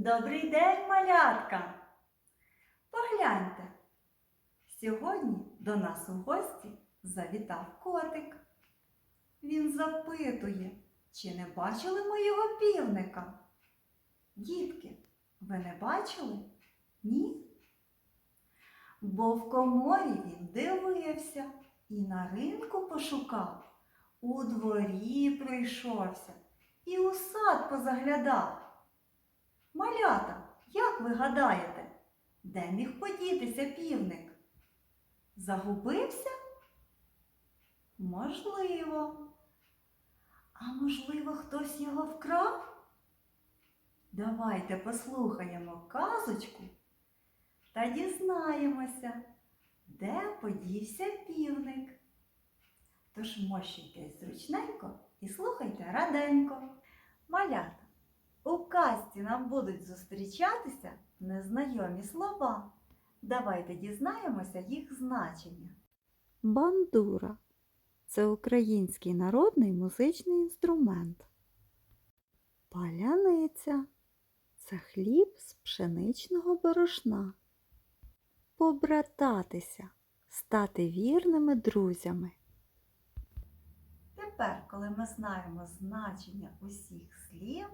Добрий день, малятка! Погляньте, сьогодні до нас у гості завітав котик. Він запитує, чи не бачили ми його півника? Дітки, ви не бачили? Ні? Бо в коморі він дивився і на ринку пошукав, у дворі пройшовся і у сад позаглядав. Ви гадаєте, де міг подітися півник? Загубився? Можливо. А можливо, хтось його вкрав? Давайте послухаємо казочку та дізнаємося, де подівся півник. Тож мощуйтесь зручненько і слухайте раденько. Малята, у казці нам будуть зустрічатися незнайомі слова. Давайте дізнаємося їх значення. Бандура це український народний музичний інструмент. Паляниця це хліб з пшеничного борошна. Побрататися, стати вірними друзями. Тепер, коли ми знаємо значення усіх слів,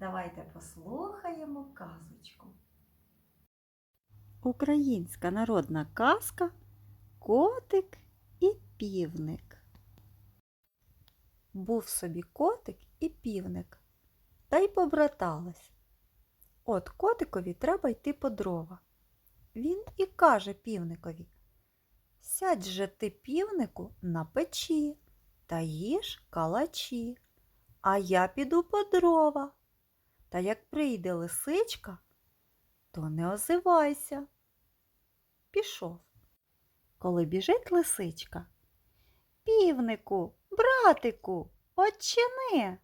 давайте послухаємо казочку. Українська народна казка Котик і півник. Був собі котик і півник, та й побратались. От котикові треба йти по дрова. Він і каже півникові Сядь же ти, півнику, на печі та їж калачі, а я піду по дрова. Та як прийде лисичка, то не озивайся. Пішов. Коли біжить лисичка. Півнику, братику, очини.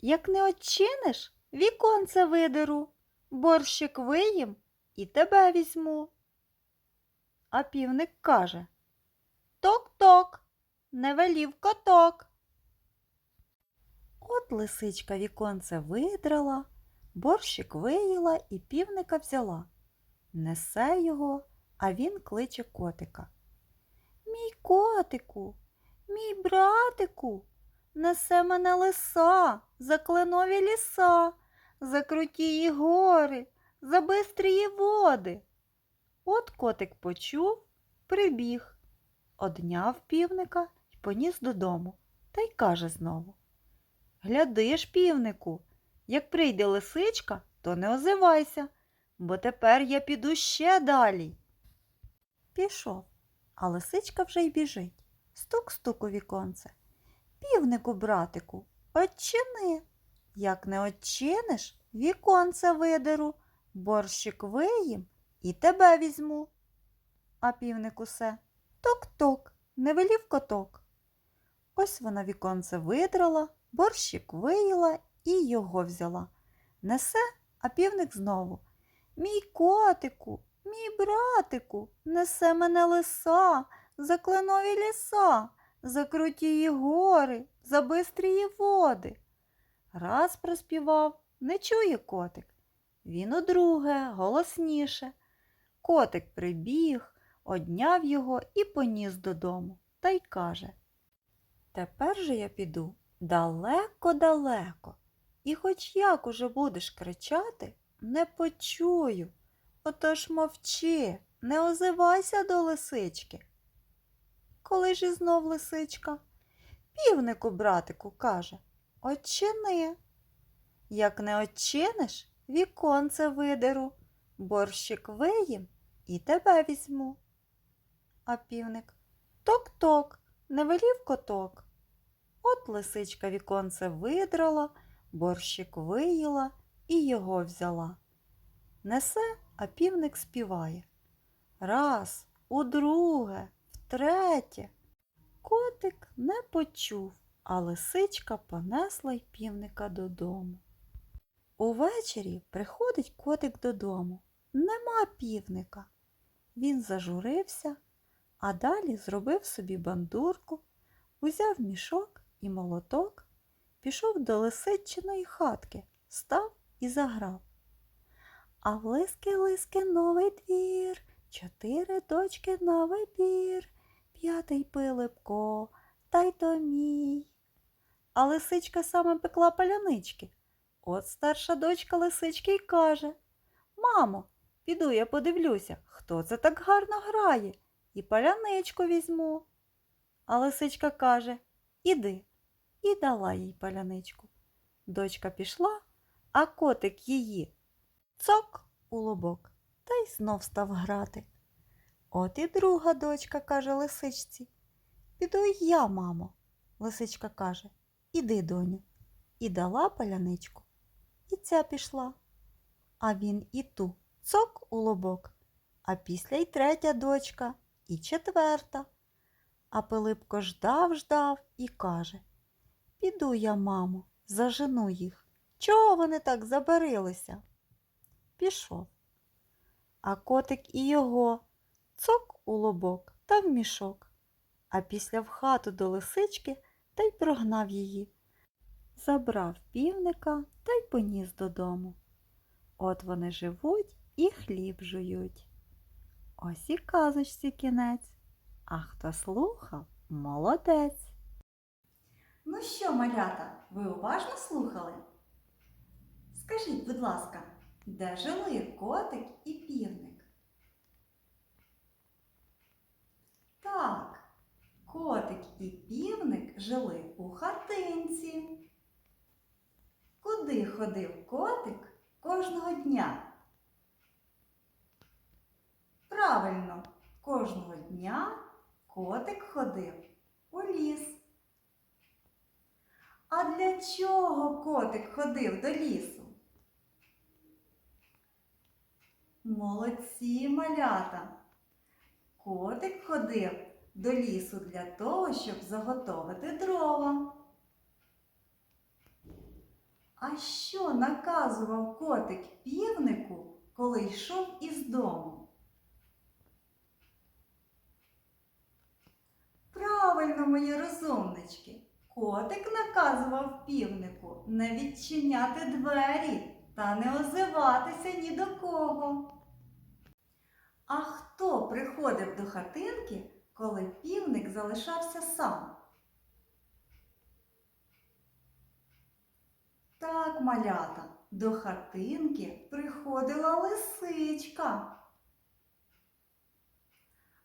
Як не очиниш, віконце видеру, борщик виїм і тебе візьму. А півник каже Ток-ток, не велів коток. От лисичка віконце видрала, борщик виїла і півника взяла. Несе його, а він кличе котика. Мій котику, мій братику, несе мене лиса за кленові ліса, за крутії гори, за бистрії води. От котик почув, прибіг, одняв півника й поніс додому та й каже знову. Гляди ж, півнику, як прийде лисичка, то не озивайся, бо тепер я піду ще далі. Пішов, а лисичка вже й біжить. Стук-стук у віконце. Півнику, братику, очини. Як не очиниш, віконце видеру, борщик виїм і тебе візьму. А півник усе ток-ток, не велів коток. Ось вона віконце видрала, борщик виїла і його взяла. Несе, а півник знову. Мій котику, мій братику, несе мене лиса, за кленові ліса, за крутії гори, за бистрії води. Раз проспівав, не чує котик. Він удруге, голосніше. Котик прибіг, одняв його і поніс додому та й каже Тепер же я піду далеко-далеко, і хоч як уже будеш кричати, не почую. Отож мовчи, не озивайся до лисички. Коли ж і знов лисичка, півнику, братику, каже, очини. Як не очиниш, віконце видеру, борщик виїм і тебе візьму. А півник ток-ток, не велів коток. От лисичка віконце видрала, борщик виїла і його взяла. Несе, а півник співає. Раз, удруге, втретє. Котик не почув, а лисичка понесла й півника додому. Увечері приходить котик додому. Нема півника. Він зажурився, а далі зробив собі бандурку, узяв мішок і молоток, пішов до лисичиної хатки став і заграв. А в лиски лиски новий двір, чотири дочки на вибір, п'ятий Пилипко, та й то мій. А лисичка саме пекла палянички. От старша дочка лисички й каже Мамо, піду я подивлюся, хто це так гарно грає, і паляничку візьму. А лисичка каже Іди, і дала їй паляничку. Дочка пішла, а котик її цок у лобок та й знов став грати. От і друга дочка каже лисичці. Піду й я, мамо. Лисичка каже Іди, доню. І дала паляничку. І ця пішла. А він і ту цок у лобок, а після й третя дочка, і четверта. А Пилипко ждав, ждав і каже Піду я, мамо, зажену їх. Чого вони так забарилися? Пішов. А котик і його цок у лобок та в мішок, а після в хату до лисички та й прогнав її. Забрав півника та й поніс додому. От вони живуть і хліб жують. Ось і казочці кінець. А хто слухав, молодець. Ну що, малята, ви уважно слухали? Скажіть, будь ласка, де жили котик і півник? Так, котик і півник жили у хатинці. Куди ходив котик кожного дня? Правильно, кожного дня котик ходив у ліс. А для чого котик ходив до лісу? Молодці малята. Котик ходив до лісу для того, щоб заготовити дрова. А що наказував котик півнику, коли йшов із дому? Правильно, мої розумнички. Котик наказував півнику не відчиняти двері та не озиватися ні до кого. А хто приходив до хатинки, коли півник залишався сам? Так, малята, до хатинки приходила лисичка.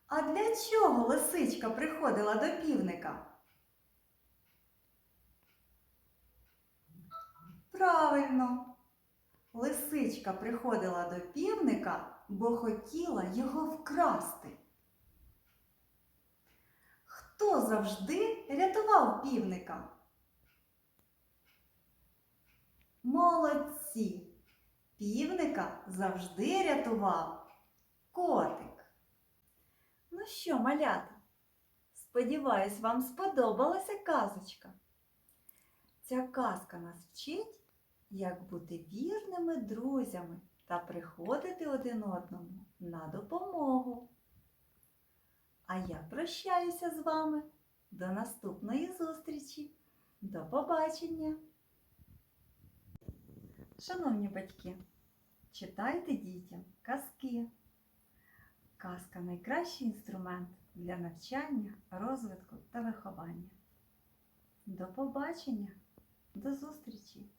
А для чого лисичка приходила до півника? Правильно. Лисичка приходила до півника, бо хотіла його вкрасти. Хто завжди рятував півника? Молодці! Півника завжди рятував котик. Ну що, малята? Сподіваюсь, вам сподобалася казочка. Ця казка нас вчить, як бути вірними друзями та приходити один одному на допомогу. А я прощаюся з вами. До наступної зустрічі. До побачення! Шановні батьки, читайте дітям казки. Казка найкращий інструмент для навчання, розвитку та виховання. До побачення! До зустрічі!